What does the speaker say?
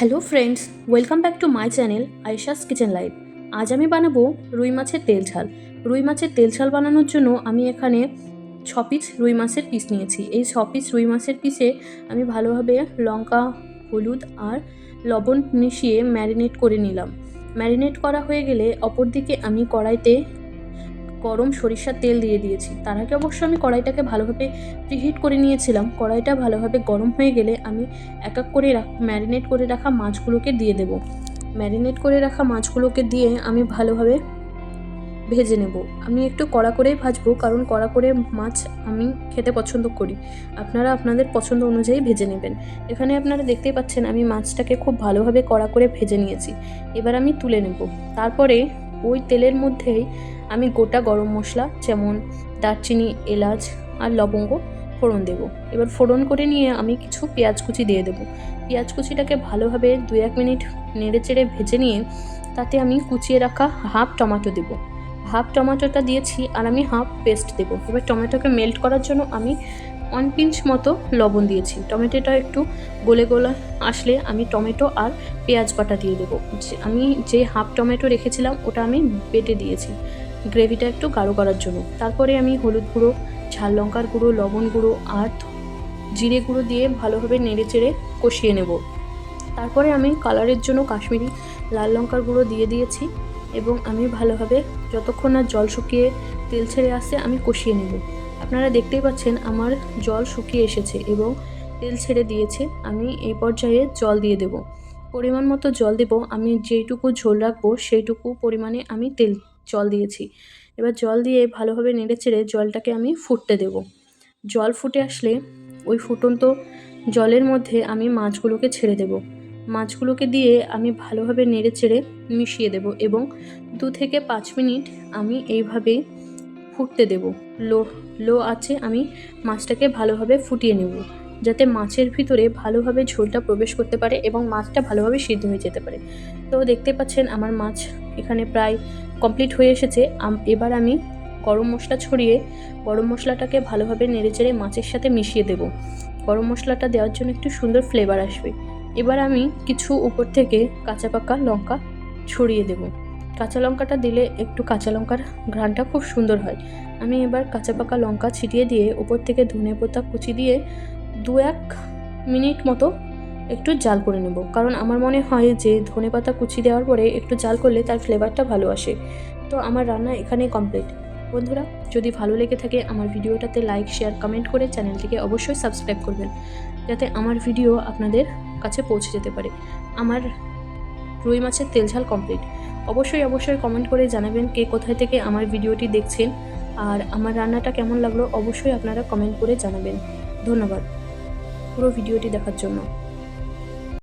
Hello friends, welcome back to my channel Ayesha's kitchen live আজ আমি বানাবো রুই মাছের তেল ঝাল। রুই মাছের তেল ঝাল বানানোর জন্য আমি এখানে ছ পিস রুই মাছের পিস নিয়েছি। এই ছ পিস রুই মাছের পিসে আমি ভালোভাবে লঙ্কা, হলুদ আর লবণ মিশিয়ে ম্যারিনেট করে নিলাম। ম্যারিনেট করা হয়ে গেলে অপরদিকে আমি কড়াইতে গরম সরিষার তেল দিয়ে দিয়েছি। তার আগে অবশ্য আমি কড়াইটাকে ভালোভাবে প্রিহিট করে নিয়েছিলাম। কড়াইটা ভালোভাবে গরম হয়ে গেলে আমি এক এক করে ম্যারিনেট করে রাখা মাছগুলোকে দিয়ে দেব। ম্যারিনেট করে রাখা মাছগুলোকে দিয়ে আমি ভালোভাবে ভেজে নেব। আমি একটু কড়া করেই ভাজবো, কারণ কড়া করে মাছ আমি খেতে পছন্দ করি। আপনারা আপনাদের পছন্দ অনুযায়ী ভেজে নেবেন। এখানে আপনারা দেখতেই পাচ্ছেন আমি মাছটাকে খুব ভালোভাবে কড়া করে ভেজে নিয়েছি। এবার আমি তুলে নেব। তারপরে ওই তেলের মধ্যেই আমি গোটা গরম মশলা, যেমন দারচিনি, এলাচ আর লবঙ্গ, ফোড়ন দেবো। এবার ফোড়ন করে নিয়ে আমি কিছু পেঁয়াজ কুচি দিয়ে দেবো। পেঁয়াজ কুচিটাকে ভালোভাবে দু এক মিনিট নেড়ে চেড়ে ভেজে নিয়ে তাতে আমি কুচিয়ে রাখা হাফ টমেটো দেবো। হাফ টমেটোটা দিয়েছি আর আমি হাফ পেস্ট দেবো। এবার টমেটোকে মেল্ট করার জন্য আমি ওয়ান পিঞ্চ মতো লবণ দিয়েছি। টমেটোটা একটু গলে গলে আসলে আমি টমেটো আর পেঁয়াজ বাটা দিয়ে দেবো। আমি যে হাফ টমেটো রেখেছিলাম ওটা আমি বেটে দিয়েছি। গ্রেভিটা একটু গাঢ় করার জন্য। তারপরে আমি হলুদ গুঁড়ো, ঝাল লঙ্কার গুঁড়ো, লবণ গুঁড়ো, আর জিরে গুঁড়ো দিয়ে ভালোভাবে নেড়ে চেড়ে কষিয়ে নেব। তারপরে আমি কালারের জন্য কাশ্মীরি লাল লঙ্কার গুঁড়ো দিয়ে দিয়েছি এবং আমি ভালোভাবে যতক্ষণ না জল শুকিয়ে তেল ছেড়ে আসে আমি কষিয়ে নেব। আপনারা দেখতেই পাচ্ছেন আমার জল শুকিয়ে এসেছে এবং তেল ছেড়ে দিয়েছে। আমি এই পর্যায়ে জল দিয়ে দেব। পরিমাণ মতো জল দেব। আমি যেইটুকু ঝোল রাখব সেইটুকু পরিমাণে আমি তেল জল দিয়েছি। এবার জল দিয়ে ভালোভাবে নেড়ে চেড়ে জলটাকে আমি ফুটতে দেব। জল ফুটে আসলে ওই ফুটন্ত জলের মধ্যে আমি মাছগুলোকে ছেড়ে দেব। মাছগুলোকে দিয়ে আমি ভালোভাবে নেড়ে চেড়ে মিশিয়ে দেব এবং দু থেকে পাঁচ মিনিট আমি এইভাবে ফুটতে দেব। লো লো আছে আমি মাছটাকে ভালোভাবে ফুটিয়ে নেব যাতে মাছের ভিতরে ভালোভাবে ঝোলটা প্রবেশ করতে পারে এবং মাছটা ভালোভাবে সিদ্ধ হয়ে যেতে পারে। তো দেখতে পাচ্ছেন আমার মাছ এখানে প্রায় কমপ্লিট হয়ে এসেছে এবার আমি গরম মশলা ছড়িয়ে গরম মশলাটাকে ভালোভাবে নেড়েচেড়ে মাছের সাথে মিশিয়ে দেব। গরম মশলাটা দেওয়ার জন্য একটু সুন্দর ফ্লেভার আসবে। এবার আমি কিছু উপর থেকে কাঁচা পাকা লঙ্কা ছড়িয়ে দেব। কাঁচা লঙ্কাটা দিলে একটু কাঁচা লঙ্কার ঘ্রাণটা খুব সুন্দর হয়। আমি এবার কাঁচা পাকা লঙ্কা ছিটিয়ে দিয়ে উপর থেকে ধনে পাতা কুচি দিয়ে দু এক মিনিট মতো একটু জাল করে নেব। কারণ আমার মনে হয় যে ধনে পাতা কুচি দেওয়ার পরে একটু জাল করলে তার ফ্লেভারটা ভালো আসে। তো আমার রান্না এখানেই কমপ্লিট বন্ধুরা, যদি ভালো লেগে থাকে আমার ভিডিওটাতে লাইক শেয়ার কমেন্ট করে চ্যানেলটিকে অবশ্যই সাবস্ক্রাইব করবেন। যাতে আমার ভিডিও আপনাদের কাছে পৌঁছে যেতে পারে। আমার রুই মাছের তেল ঝাল কমপ্লিট অবশ্যই অবশ্যই কমেন্ট করে জানাবেন কে কোথায় থেকে আমার ভিডিওটি দেখছেন। আর আমার রান্নাটা কেমন লাগল অবশ্যই আপনারা কমেন্ট করে জানাবেন। ধন্যবাদ। পুরো ভিডিওটি দেখার জন্য।